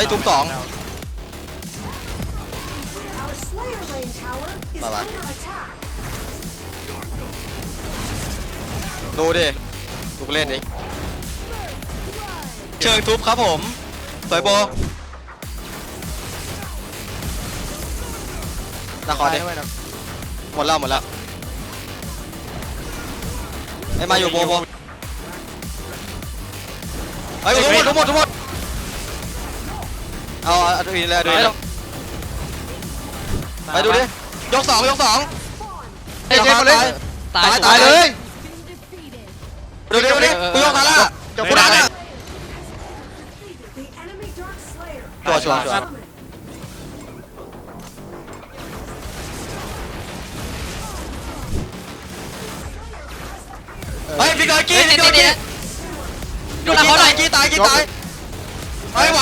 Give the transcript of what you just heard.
ไปทุบสอง Our Slayer Lane Tower is Bye bye. under attack. ดูดิดูกูเล่นดิเชิงทุบครับผมสวยโบนาคอดิด้วยนะหมดแล้วหมดแล้วไอ้มาอยู่โบโบไอ้ยทุกหมดทุกหมดทุกหมด เอาเอาดูอีกแล้วดูอีกแล้วไปดูดิยกสองยกสองเฮ้ยเจ๊คนเล่นตายตายเลยดูดิดูดิกูยกมาละกูดันอะ The enemy Dark Slayer ตัวชัวร์ชัวร์ summoned. เฮ้ยพี่เกิร์กี้เฮ้ยพี่ติดเกิติร์ดกี้ดูหลังเขาหน่อยกี้ตายกี้ตายเฮ้ยไหว